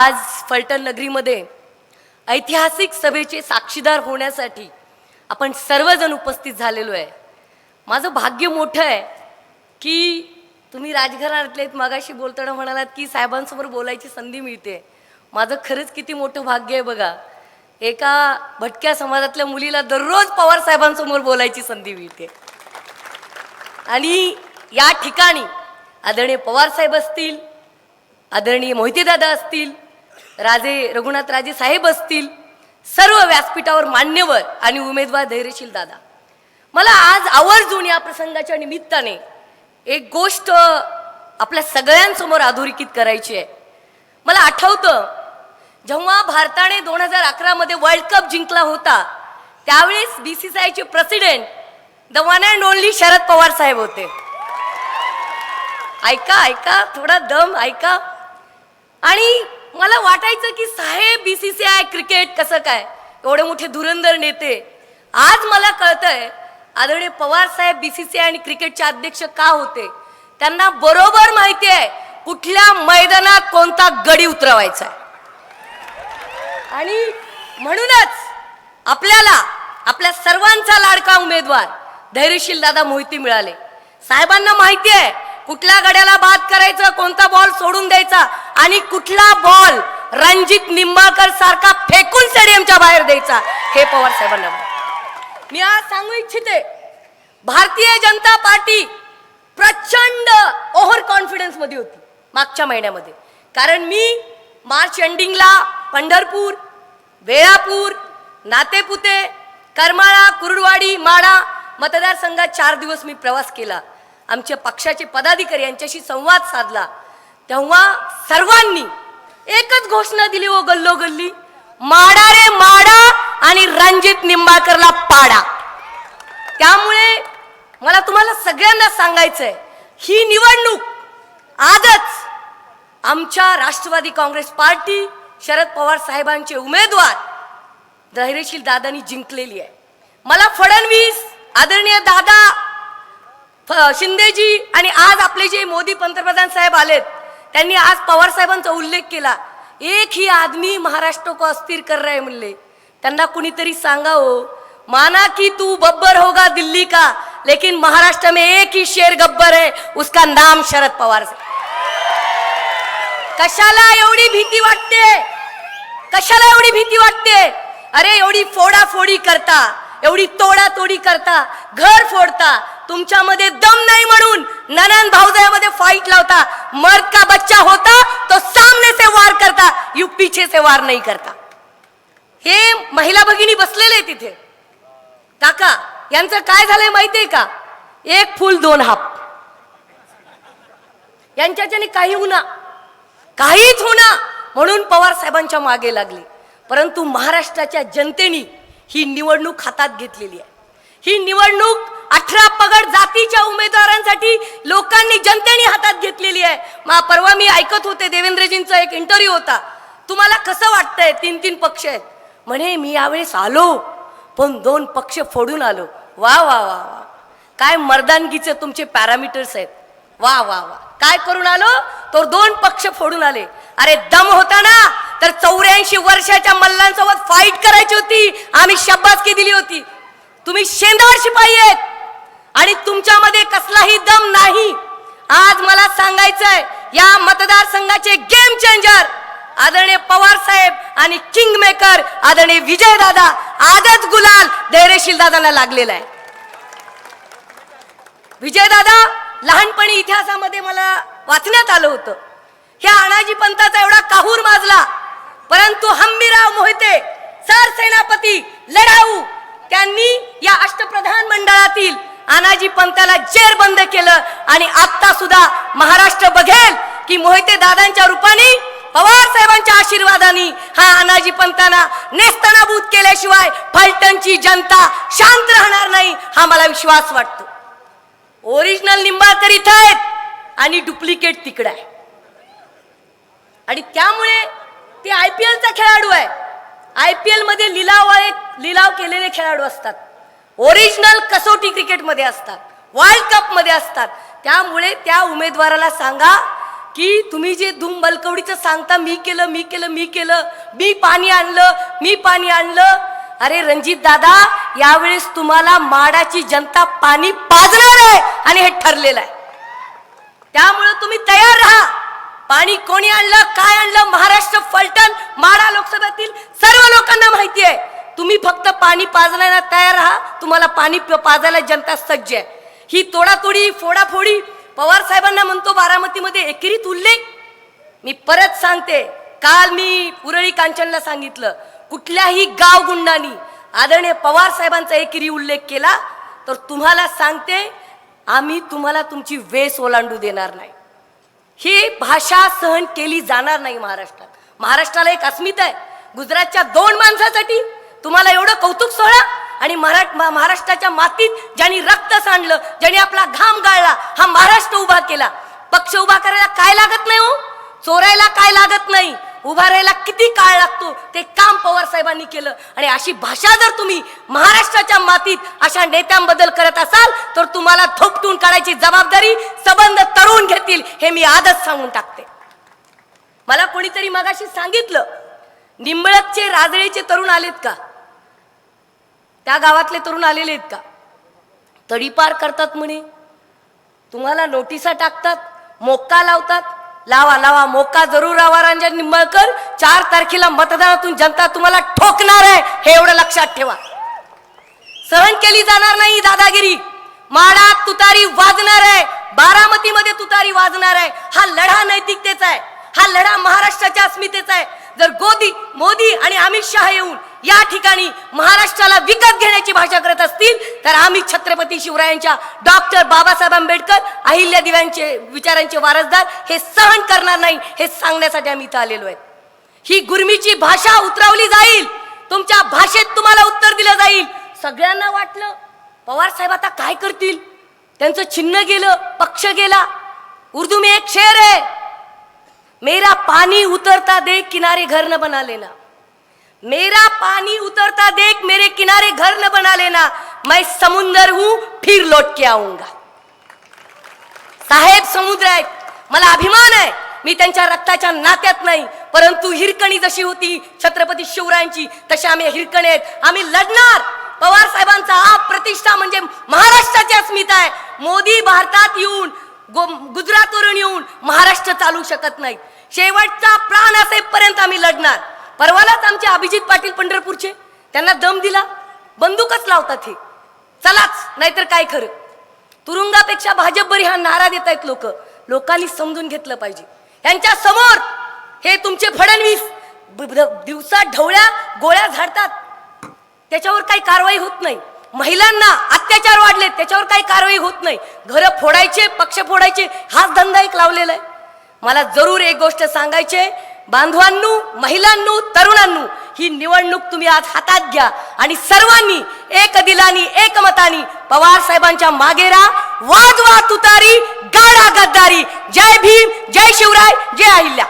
आज फलटण नगरीमध्ये ऐतिहासिक सभेचे साक्षीदार होण्यासाठी आपण सर्वजण उपस्थित झालेलो आहे. माझं भाग्य मोठं आहे की तुम्ही राजघरातले मगाशी मागाशी बोलताना म्हणालात की साहेबांसमोर बोलायची संधी मिळते. माझं खरंच किती मोठं भाग्य आहे बघा. एका भटक्या समाजातल्या मुलीला दररोज पवार साहेबांसमोर बोलायची संधी मिळते. आणि या ठिकाणी आदरणीय पवार साहेब असतील आदरणीय मोहितेदादा असतील राजे रघुनाथ राजे साहेब असतील सर्व व्यासपीठावर मान्यवर आणि उमेदवार धैर्यशील दादा. मला आज आवर्जून या प्रसंगाच्या निमित्ताने एक गोष्ट आपल्या सगळ्यांसमोर अधोरेखित करायची आहे. मला आठवतं जेव्हा भारताने दोन हजार अकरामध्ये वर्ल्ड कप जिंकला होता त्यावेळेस बी सी सी आयचे president the one and only Sharad Pawar साहेब होते. ऐका ऐका थोडा दम ऐका. आणि मला वाटायचं की साहेब B C C I cricket कसं काय? एवढे मोठे धुरंधर नेते. आज मला कळतंय आदरणीय पवार साहेब बी सी सी आय आणि क्रिकेटचे अध्यक्ष का होते? त्यांना बरोबर माहिती आहे कुठल्या मैदानात कोणता गडी उतरवायचा आहे. आणि म्हणूनच आपल्याला आपल्या सर्वांचा लाडका उमेदवार धैर्यशील दादा मोहिती मिळाले. साहेबांना माहिती आहे कुठल्या गड्याला बाद करायचं कोणता बॉल सोडून द्यायचा आणि कुठला बॉल रणजित निंबाळकर सारखा फेकून स्टेडियमच्या बाहेर द्यायचा हे पवार साहेबांना मी आज सांगू इच्छिते भारतीय जनता पार्टी प्रचंड ओव्हर कॉन्फिडन्समध्ये होती मागच्या महिन्यामध्ये. कारण मी मार्च एंडिंगला पंढरपूर वेळापूर नातेपुते करमाळा कुरुडवाडी माडा मतदारसंघात चार दिवस मी प्रवास केला. आमच्या पक्षाचे पदाधिकारी यांच्याशी संवाद साधला. तेव्हा सर्वांनी एकच घोषणा दिली हो गल्लोगल्ली माडा रे माडा आणि रणजित निंबाळकरला पाडा. त्यामुळे मला तुम्हाला सगळ्यांना सांगायचंय ही निवडणूक आजच आमच्या राष्ट्रवादी काँग्रेस पार्टी शरद पवार साहेबांचे उमेदवार धैर्यशील दादांनी जिंकलेली आहे. मला फडणवीस आदरणीय दादा फ- शिंदेजी आणि आज आपले जे मोदी पंतप्रधान साहेब आलेत त्यांनी आज पवार साहेबांचा उल्लेख केला. एक ही आदमी महाराष्ट्र को अस्थिर कर रहा है म्हणले त्यांना कुणीतरी सांगा हो माना की तू बब्बर होगा दिल्ली का लेकिन महाराष्ट्र में एक ही शेर गब्बर है उसका नाम शरद पवार कशाला एवढी भीती वाटते? कशाला एवढी भीती वाटते? अरे एवढी फोडाफोडी करता एवढी तोडातोडी करता घर फोडता तुमच्यामध्ये दम नाही म्हणून ननन भाऊजायामध्ये फाईट लावता. मर्द का बच्चा होता तो सामने से वार करता यू पीछे से वार नहीं करता. हे महिला भगिनी बसलेले तिथे काका यांचं काय झालंय माहितीये का? एक फुल दोन हाप. यांच्याच्याने काही होणार काहीच होणार म्हणून पवार साहेबांच्या मागे लागले. परंतु महाराष्ट्राच्या जनतेने ही निवडणूक हातात घेतलेली आहे. ही निवडणूक अठरा पगड जातीच्या उमेदवारांसाठी लोकांनी जनतेने हातात घेतलेली आहे. मा परवा मी ऐकत होते देवेंद्रजींचा एक इंटरव्ह्यू होता. तुम्हाला कसं वाटतंय? तीन तीन पक्ष आहेत. म्हणे मी यावेळेस आलो पण दोन पक्ष फोडून आलो. वा वा वा वा. काय मर्दानगीचे तुमचे पॅरामीटर्स आहेत. वा वा वा. काय करून आलो? तर दोन पक्ष फोडून आले. अरे दम होता ना? तर चौऱ्याऐंशी वर्षाच्या मल्लांसोबत फाईट करायची होती. आम्ही शब्बासकी दिली होती. तुम्ही शेंदार शिपाई आहेत. आणि तुमच्यामध्ये कसलाही दम नाही. आज मला सांगायचंय या मतदारसंघाचे गेम चेंजर आदरणीय पवार साहेब आणि किंग मेकर आदरणीय विजय दादा आजच गुलाल धैर्यशील दादांना लागलेला आहे. विजयदादा लहानपणी इतिहासामध्ये मला वाचण्यात आलं होतं. ह्या अनाजी पंताचा एवढा काहूर माजला परंतु हंबीराव मोहिते सरसेनापती लढाऊ त्यांनी या अष्टप्रधान मंडळातील अनाजी जेर बंद केलं आणि आता सुद्धा महाराष्ट्र बघेल की मोहिते दादांच्या रूपाने पवार साहेबांच्या आशीर्वादाने हा अनाजी पंतांना नेस्तनाभूत केल्याशिवाय फलटणची जनता शांत राहणार नाही हा मला विश्वास वाटतो. ओरिजिनल निंबाळकर इथं आहेत आणि डुप्लिकेट तिकडं आहे. आणि त्यामुळे ते आय पी एलचा खेळाडू आहे. आय पी एलमध्ये लिलाव लिलाव केलेले खेळाडू असतात. ओरिजिनल कसोटी क्रिकेटमध्ये असतात. वर्ल्ड कपमध्ये असतात. त्यामुळे त्या उमेदवाराला सांगा की तुम्ही जे धूम बलकवडीचं सांगता मी केलं मी केलं मी केलं मी पाणी आणलं मी पाणी आणलं. अरे रणजित दादा यावेळेस तुम्हाला माडाची जनता पाणी पाजणार आहे आणि हे ठरलेलं आहे. त्यामुळे तुम्ही तयार राहा. पाणी कोणी आणलं काय आणलं? महाराष्ट्र फलटण माडा लोकसभेतील सर्व लोकांना माहिती आहे. पाणी पाजण्याला तयार राहा. तुम्हाला पाणी पाजायला जनता सज्ज आहे. ही तोडातोडी फोडाफोडी पवार साहेबांना म्हणतो बारामतीमध्ये एकेरीत उल्लेख मी परत सांगते काल मी उरळी कांचनला सांगितलं कुठल्याही गाव गुंडांनी आदरणीय पवार साहेबांचा एकेरी उल्लेख केला तर तुम्हाला सांगते आम्ही तुम्हाला तुमची वेस ओलांडू देणार नाही. ही भाषा सहन केली जाणार नाही महाराष्ट्रात. महाराष्ट्राला एक अस्मिता आहे. गुजरातच्या दोन माणसासाठी तुम्हाला एवढं कौतुक सोहळा? आणि मरा महाराष्ट्राच्या मातीत ज्यांनी रक्त सांडलं ज्यांनी आपला घाम गाळला हा महाराष्ट्र उभा केला. पक्ष उभा करायला काय लागत नाही हो? चोरायला काय लागत नाही? उभा राहायला किती काळ लागतो? ते काम पवार साहेबांनी केलं. आणि अशी भाषा जर तुम्ही महाराष्ट्राच्या मातीत अशा नेत्यांबद्दल करत असाल तर तुम्हाला थोपटून काढायची जबाबदारी सबंध तरुण घेतील हे मी आजच सांगून टाकते. मला कोणीतरी मगाशी सांगितलं निंबळकचे राजळेचे तरुण आलेत का? त्या गावातले तरुण आलेले आहेत का? तडीपार करतात म्हणे. तुम्हाला नोटिसा टाकतात मोक्का लावतात. लावा लावा मोक्का जरूर लावा रांजन निंबाळकर. चार तारखेला मतदानातून जनता तुम्हाला ठोकणार आहे हे एवढं लक्षात ठेवा. सहन केली जाणार नाही दादागिरी. माडात तुतारी वाजणार आहे बारामतीमध्ये तुतारी वाजणार आहे. हा लढा नैतिकतेचा आहे हा लढा महाराष्ट्राच्या अस्मितेचा आहे. जर गोदी मोदी आणि अमित शहा येऊन या ठिकाणी महाराष्ट्राला विकत घेण्याची भाषा करत असतील तर आम्ही छत्रपती शिवरायांच्या डॉक्टर बाबासाहेब आंबेडकर अहिल्या दिव्यांचे विचारांचे वारसदार हे सहन करणार नाही हे सांगण्यासाठी आम्ही इथं आलेलो आहे. ही गुरमीची भाषा उतरवली जाईल तुमच्या भाषेत तुम्हाला उत्तर दिलं जाईल. सगळ्यांना वाटलं पवार साहेब आता काय करतील? त्यांचं चिन्ह गेलं पक्ष गेला. उर्दू में एक शेर है मेरा पानी उतरता दे किनारे घर न बना लेना मेरा पानी उतरता देख मेरे किनारे घर न बना लेना। मैं समुंदर हूं फिर लौट के आऊंगा। साहेब समुद्र आहेत मला अभिमान आहे मी त्यांच्या रक्ताच्या नात्यात नाही परंतु हिरकणी जशी होती छत्रपती शिवरायांची तशी आम्ही हिरकणी आहेत. आम्ही लढणार. पवार साहेबांचा हा प्रतिष्ठा म्हणजे महाराष्ट्राची अस्मिता आहे. मोदी भारतात येऊन गुजरातवरून येऊन महाराष्ट्र चालू शकत नाही. शेवटचा प्राण असेपर्यंत आम्ही लढणार. परवालाच आमचे अभिजित पाटील पंढरपूरचे. त्यांना दम दिला. बंदूकच लावतात हे. चलाच नाहीतर काय खरं? तुरुंगापेक्षा भाजप बरी हा नारा देत आहेत लोक. लोकांनी समजून घेतलं पाहिजे. यांच्या समोर हे तुमचे फडणवीस दिवसात ढवळ्या गोळ्या झाडतात. त्याच्यावर काही कारवाई होत नाही. महिलांना अत्याचार वाढले त्याच्यावर काही कारवाई होत नाही. घरं फोडायचे पक्ष फोडायचे हाच धंदा एक लावलेला आहे. मला जरूर एक गोष्ट सांगायचे बांधवांनो महिलांनो तरुणांनो ही निवडणूक तुम्ही आज हातात घ्या. आणि सर्वांनी एक दिलानी एकमतानी पवार साहेबांच्या मागेरा राहा. वाजवा तुतारी गाडा गद्दारी. जय भीम जय शिवराय जय अहिल्या.